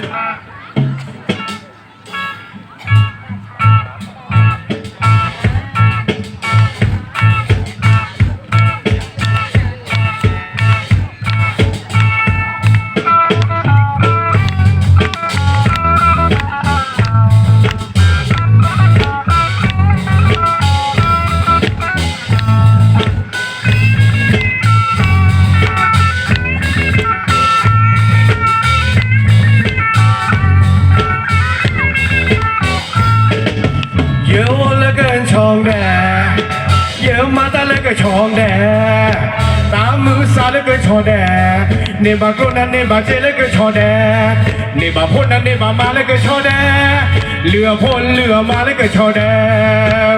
Ah! เป็นช่องแดเยอมาตะเลยก็ช่องแดงตามมือซาเลยก็ช่องแดงเนบากรุนั้นเนบาเจเลยก็ช่องแดงเนบาพนันเนบามาเลยก็ช่องแดงเหลือพ่นเหลือมาเลยก็ช่องแดง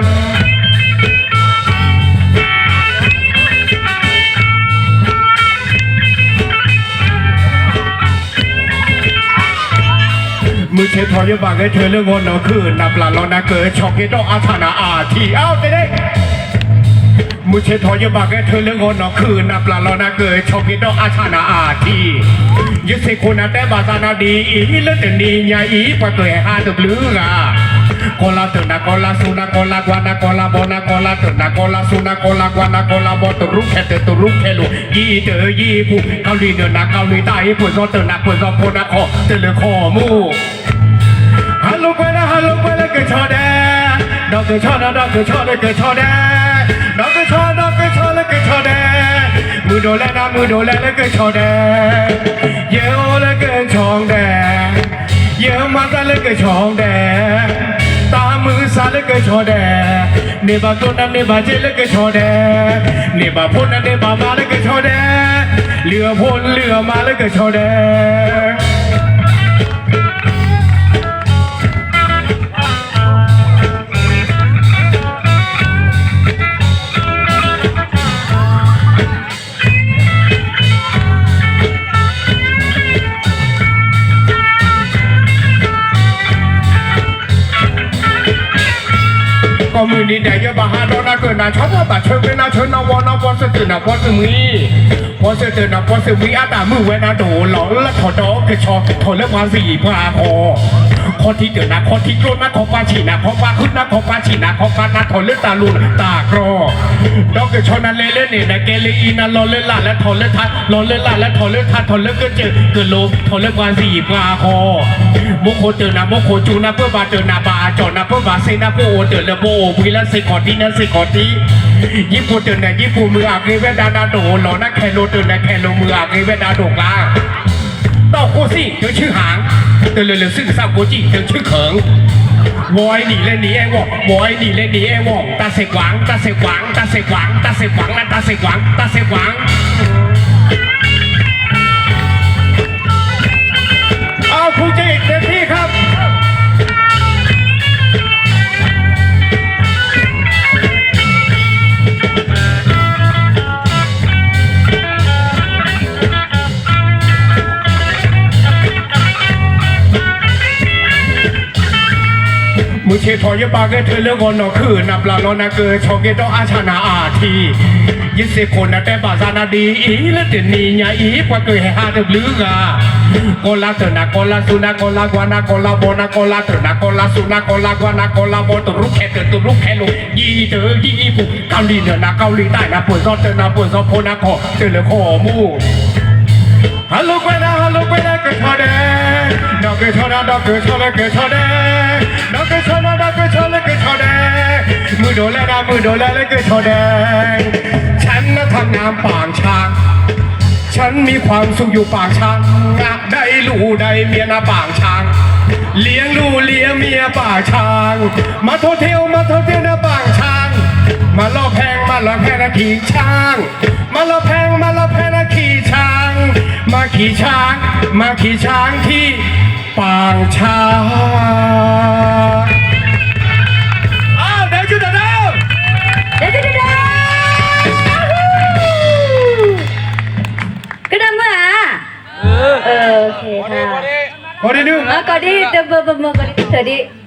ทอยบางให้เธอเรื่องงอนนอคืนนับหลานเรานาเกิดช็อกเกตอาธนาอาทีเอ้าเด้มือเชทอยบางให้เธอเรื่องงอนนอคืนนับหลานเรานาเกิดช็อกเกตอาธนาอาทียึดเสกุนาแต่บาซานาดีอีเลือดนีญาอีปะเกยฮาตบลือกา Cola tuna cola suna cola guana cola bona cola tuna cola suna cola guana cola bo ตุรุกแค่ตุรุกแค่ลูยี่เตอยี่ผู้เกาหลีเหนือนะเกาหลีใต้ผู้ซอเตอนะผู้ซอโพนะคอเตอเลยคอมู ดอกเกิดชอนะดอกเกิดชอนะเกิดชอแดดอกเกิดชอดอกเกิดชอแล้วเกิดชอแดมือโดนแล้วนะมือโดนแล้วแล้วเกิดชอแดเยอะแล้วเกิดชองแดเยอะมาซะแล้วเกิดชองแดตามือซาแล้วเกิดชอแดเนบาตัวนั้นเนบาเจแล้วเกิดชอแดเนบาพ่นนั้นเนบามาแล้วเกิดชอแดเรือพ่นเรือมาแล้วเกิดชอแด ก็มือนี้แต่ยบาฮาโดนาเกินนาชอบว่าบาเชิญนนาเชิญนาวอนาพอสตื่นนาพอสมีพอสตื่นนาพอสมีอาตามือเวนาโดหลอนละถอดอกระชอกถอดเล็บมาสี่พาพอคนที่เดินนาคนที่โกรธนาของปาฉีนาของปาขึ้นนาของปาฉีนาของปานาถอดเล็บตาลุนตากรอดอกกระชอนาเลเลเนี่ยนะเกเลอีนาลอเลล่าและถอดเล็บทัดลอเลล่าและถอดเล็บทัดถอดเล็บก็เจอเกิดโลถอดเล็บมาสี่พาพอโมโคเตือนนาโมโคจูนาเพื่อบาเตือนนาบาจอนาเพื่อบาเซนาเพื่อโอเตือนเลโบวิลาเซคอตีนันเซคอตีญี่ปุ่นเตือนนะญี่ปุ่นมืออาเกเวดานาโดหลอนะแคโลเตือนนะแคโลมืออาเกเวดาโดกลาเต้าโคซี่เตือนชื่อหางเตือนเร็วๆซึ่งสาวโกจิเตือนชื่อเขิงวอยหนีเลยหนีไอ้วอกวอยหนีเลยหนีไอ้วอกตาเสกหวังตาเสกหวังตาเสกหวังตาเสกหวังและตาเสกหวังตาเสกหวัง ชทอยบาเกเธอเรื่องงอนอคือนับลาลอนาเกอชอเกตออาชนาอาทียิเสคนนะแต่บาซานาดีอีและเดนีญาอีปะเกยให้ฮาเดบลือกาโกลาเตนะโกลาสุนาโกลากวานาโกลาโบนาโกลาเตนะโกลาสุนาโกลากวานาโกลาโบตุรุกแค่เตตุรุกแค่ลงยีเตอยีปุเกาหลีเหนือนะเกาหลีใต้นะปวดซอเตนะปวดซอโพนาคอเตเลยคอมูฮัลโหลไปนะฮัลโหลไปนะกชอแดงดอกกชอนะดอกกระชอนะกระชอแด งดอกกระชอนะดอกกระชอนะกระชอแดงมือโดนแล้วนะมือโดนแล้วแล้วกระชอแดงฉันน่ะทำงานปางช้างฉันมีความสุขอยู่ปางช้างงะได้ลูกได้เมียนะปางช้าง เลี้ยงลูกเลี้ยงเมียปางช้าง มาโทเทลมาโทเทลนะปางช้าง มาล่อแพงมาล่อแพงนะขี่ช้าง มาล่อแพงมาล่อแพงนะขี่ช้าง มาขี่ช้าง มาขี่ช้างที่ปางช้าง เออโอเ